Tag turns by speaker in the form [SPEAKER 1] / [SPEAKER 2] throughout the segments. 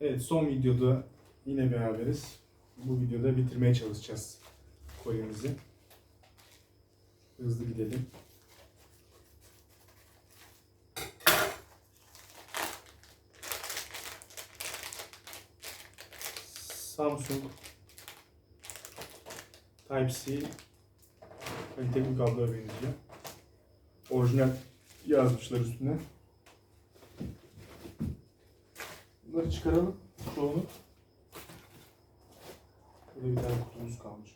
[SPEAKER 1] Evet son videoda yine beraberiz. Bu videoda bitirmeye çalışacağız kolyemizi. Hızlı gidelim. Samsung Type-C kaliteli bir kabloya benziyor. Orijinal yazmışlar üstüne. Bunları çıkaralım. Çoğunu. Burada bir tane kutumuz kalmış.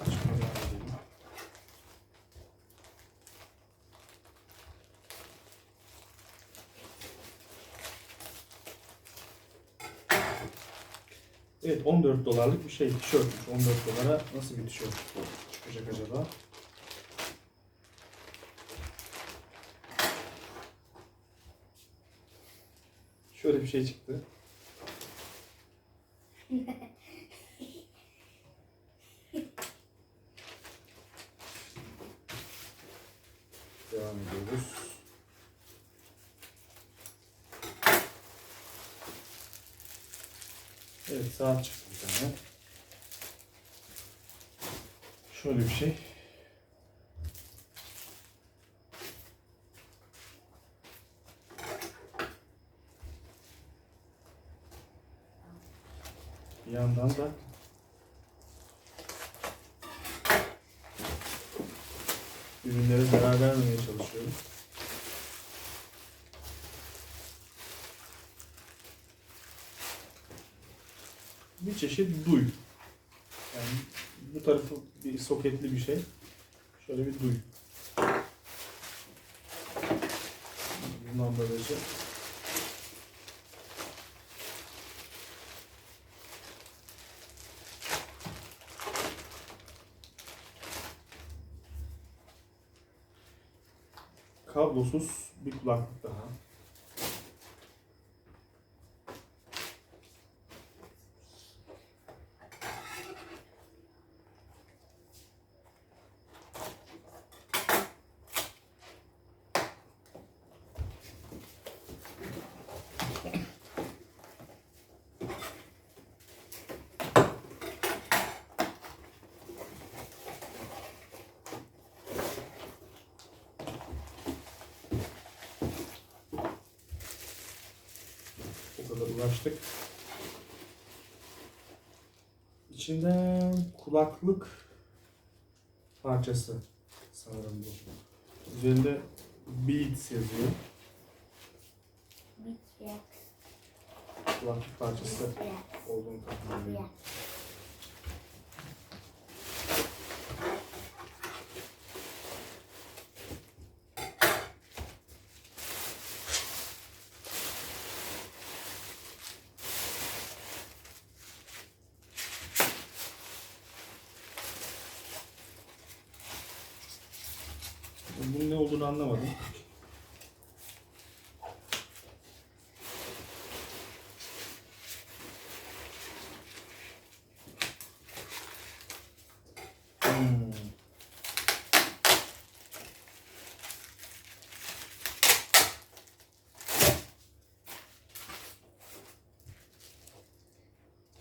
[SPEAKER 1] Açmaya devam edelim. Evet 14 dolarlık bir şey tişörtmüş. 14 dolara nasıl bir tişört çıkacak acaba? Şöyle bir şey çıktı. Devam ediyoruz. Evet saat çıktı bir tane. Şöyle bir şey. Bir yandan da ürünlere zarar vermemeye çalışıyorum. Bir çeşit duy. Yani bu tarafı bir soketli bir şey. Şöyle bir duy. Bundan böylece kablosuz bir kulaklık daha. O kadar uğraştık. İçinde kulaklık parçası sanırım bu. Üzerinde Beats yazıyor.
[SPEAKER 2] Bitrex.
[SPEAKER 1] Kulaklık parçası olduğunu tahmin ediyorum. Bunun ne olduğunu anlamadım.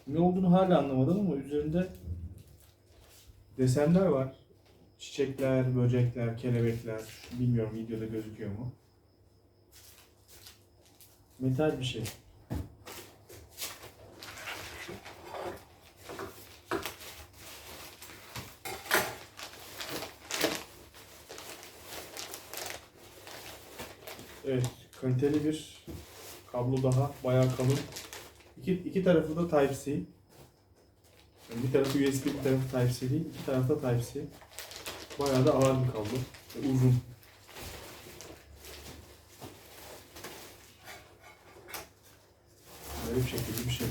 [SPEAKER 1] Ne olduğunu hala anlamadım ama üzerinde desenler var. Çiçekler, böcekler, kelebekler. Bilmiyorum videoda gözüküyor mu? Metal bir şey. Evet, kaliteli bir kablo daha, bayağı kalın. İki, iki tarafı da Type-C. Yani bir tarafı USB, bir tarafı Type-C değil. İki tarafta Type-C. Bayağı da ağır bir kablo. Uzun. Böyle bir şekilde bir şey.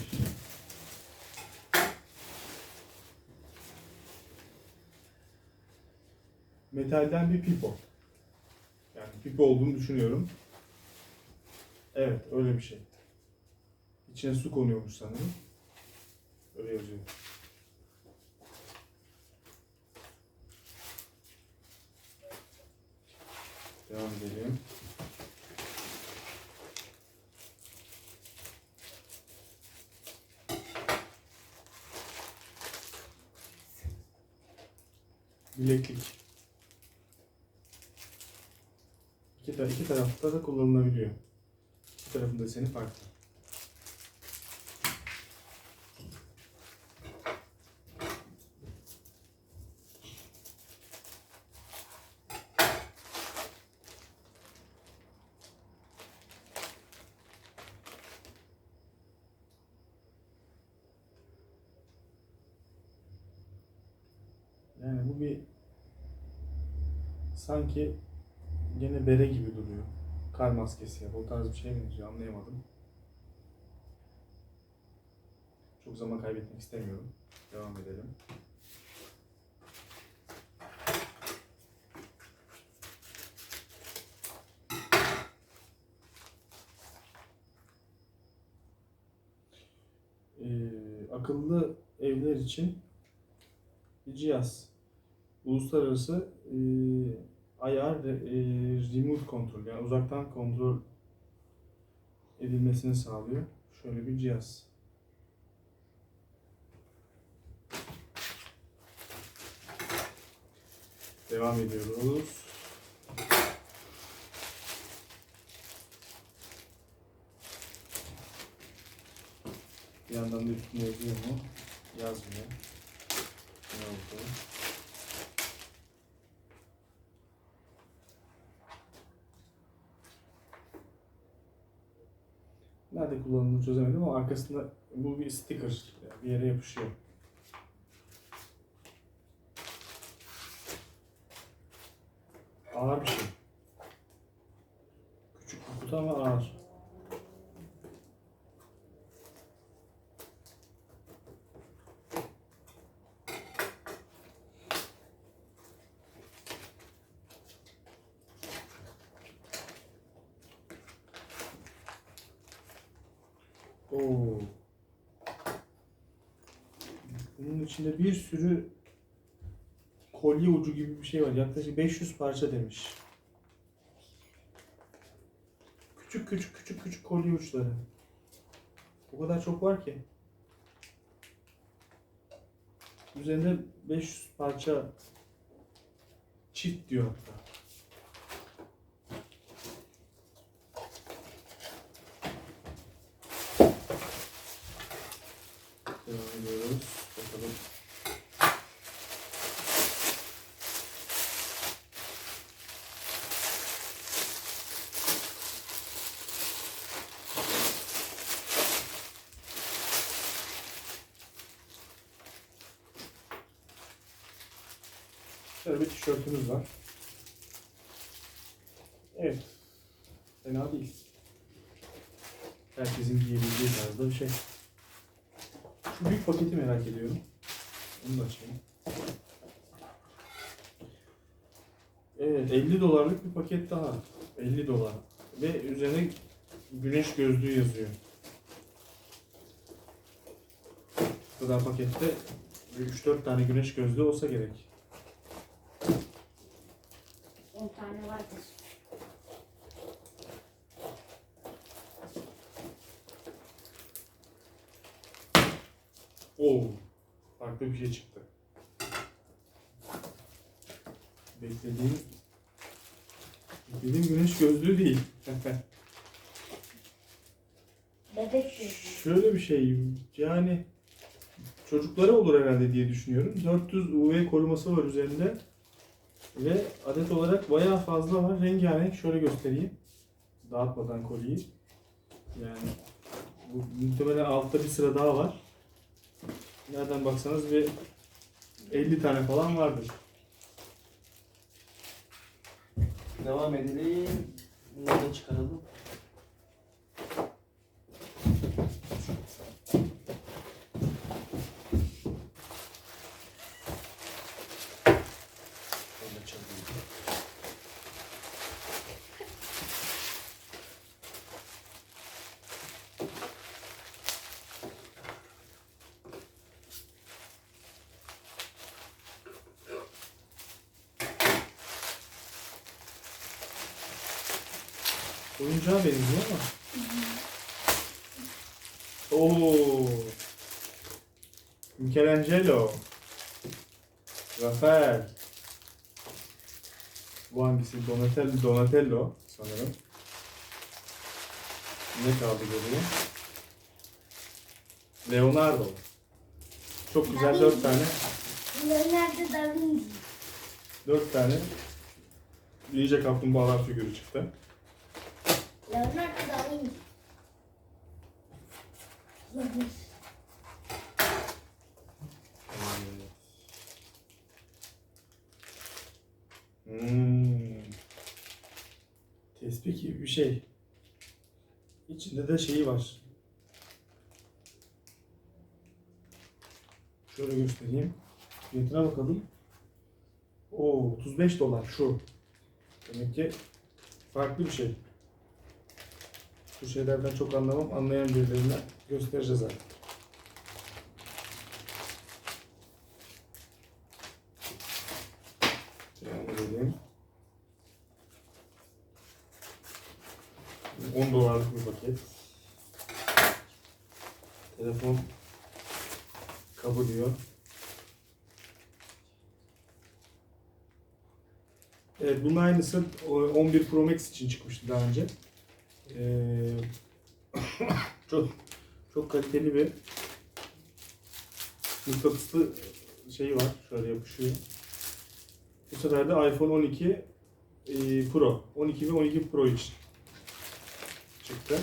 [SPEAKER 1] Metalden bir pipo. Yani pipo olduğunu düşünüyorum. Evet, öyle bir şey. İçine su konuyormuş sanırım. Öyle yazıyor. Devam edelim. Bileklik. İki, iki tarafta da kullanılabiliyor. İki tarafında seni farklı. Yani bu bir sanki gene bere gibi duruyor. Kar maskesi ya. O tarz bir şey mi diyor anlayamadım. Çok zaman kaybetmek istemiyorum. Devam edelim. Ee, akıllı evler için bir cihaz. Uluslararası e, ayar e, remote kontrol yani uzaktan kontrol edilmesini sağlıyor. Şöyle bir cihaz. Devam ediyoruz. Bir yandan da üstüne yazıyor mu? Yazmıyor. Ne oldu? Nerede kullanıldığını çözemedim ama arkasında bu bir sticker. Bir yere yapışıyor. Ağır bir şey. Küçük bir kutu ama ağır. Oo. Bunun içinde bir sürü kolye ucu gibi bir şey var. Yaklaşık 500 parça demiş. Küçük küçük küçük küçük kolye uçları. O kadar çok var ki. Üzerinde 500 parça çift diyor hatta. Devam ediyoruz. Bakalım. Şöyle bir tişörtümüz var. Evet. Fena değil. Herkesin giyebileceği tarzda bir şey. Şu büyük paketi merak ediyorum. Onu da açayım. Evet 50 dolarlık bir paket daha. 50 dolar. Ve üzerine güneş gözlüğü yazıyor. Bu kadar pakette 3-4 tane güneş gözlüğü olsa gerek.
[SPEAKER 2] 10 tane vardır.
[SPEAKER 1] Oo, farklı bir şey çıktı. Beklediğim beklediğim güneş gözlüğü değil.
[SPEAKER 2] Bebek gözü.
[SPEAKER 1] Şöyle bir şey yani çocuklara olur herhalde diye düşünüyorum. 400 UV koruması var üzerinde. Ve adet olarak bayağı fazla var. Rengarenk şöyle göstereyim. Dağıtmadan kolyeyi. Yani bu muhtemelen altta bir sıra daha var. Nereden baksanız bir 50 tane falan vardır.
[SPEAKER 3] Devam edelim. Bunları da çıkaralım. Şöyle çalayım.
[SPEAKER 1] Oyuncağa benziyor ama. Oo. Michelangelo. Rafael. Bu hangisi? Donatello, Donatello sanırım. Ne kaldı geriye? Leonardo. Çok güzel dört tane.
[SPEAKER 2] Leonardo da Vinci.
[SPEAKER 1] Dört tane Ninja Kaplumbağalar figürü çıktı.
[SPEAKER 2] Leonardo da Vinci.
[SPEAKER 1] Hmm. Tespih gibi bir şey. İçinde de şeyi var. Şöyle göstereyim. Fiyatına bakalım. Oo 35 dolar şu. Demek ki farklı bir şey. Bu şeylerden çok anlamam. Anlayan birilerine göstereceğiz artık. Devam edelim. 10 dolarlık bir paket. Telefon kabı diyor. Evet bunun aynısı o 11 Pro Max için çıkmıştı daha önce. Ee, çok çok kaliteli bir mıknatıslı şeyi var. Şöyle yapışıyor. Bu sefer de iPhone 12 e, Pro. 12 ve 12 Pro için çıktı.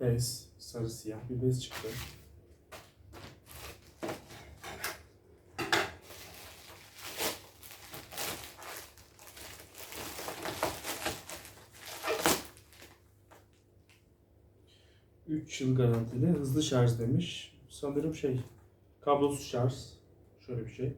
[SPEAKER 1] Bez, sarı siyah bir bez çıktı. Üç yıl garantili hızlı şarj demiş. Sanırım şey kablosuz şarj. Şöyle bir şey.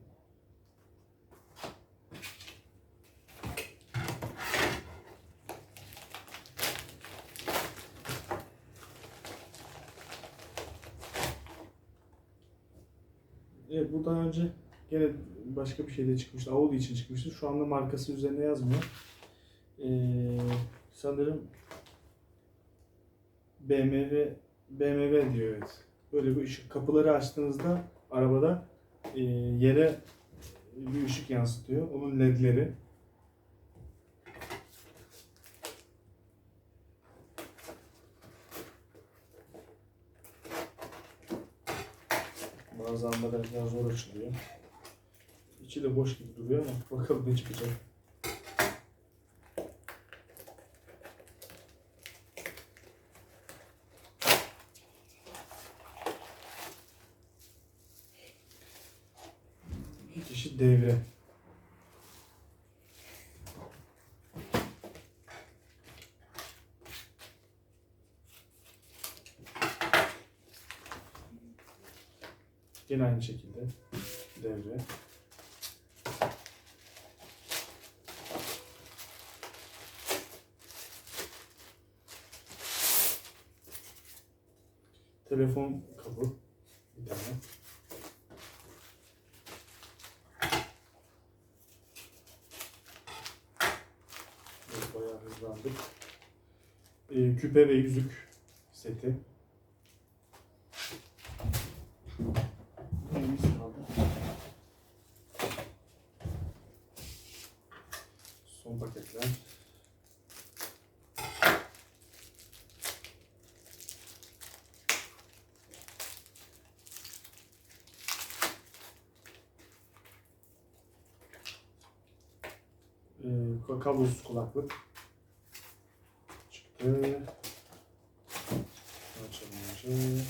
[SPEAKER 1] Evet bu daha önce gene başka bir şeyde çıkmıştı. Audi için çıkmıştı. Şu anda markası üzerine yazmıyor. Ee, sanırım BMW BMW diyor evet. Böyle bir ışık. Kapıları açtığınızda arabada e, yere bir ışık yansıtıyor. Onun ledleri. Bazı anlarda biraz zor açılıyor. İçi de boş gibi duruyor ama bakalım ne çıkacak. Bir çeşit devre. Yine aynı şekilde devre. Telefon kabı bir tane. Bayağı hızlandık. Ee, küpe ve yüzük seti. Neyimiz kaldı? Son paketler. Ee, ka- kablosuz kulaklık çıktı. Açalım önce.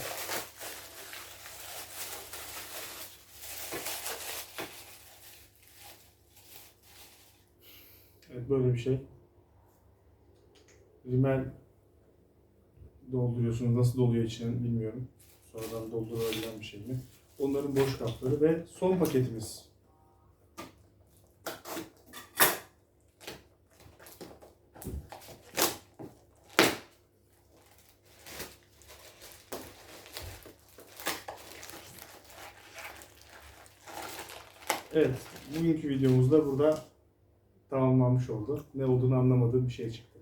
[SPEAKER 1] Böyle bir şey. Rimel dolduruyorsunuz. Nasıl doluyor içine bilmiyorum. Sonradan doldurulabilen bir şey mi? Onların boş kapları ve son paketimiz. Evet, bugünkü videomuz da burada tamamlanmış oldu. Ne olduğunu anlamadığım bir şey çıktı.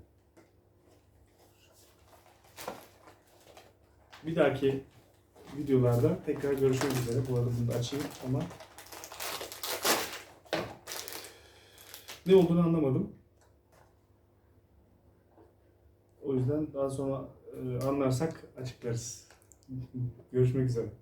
[SPEAKER 1] Bir dahaki videolarda tekrar görüşmek üzere. Bu arada bunu da açayım ama ne olduğunu anlamadım. O yüzden daha sonra e, anlarsak açıklarız. Görüşmek üzere.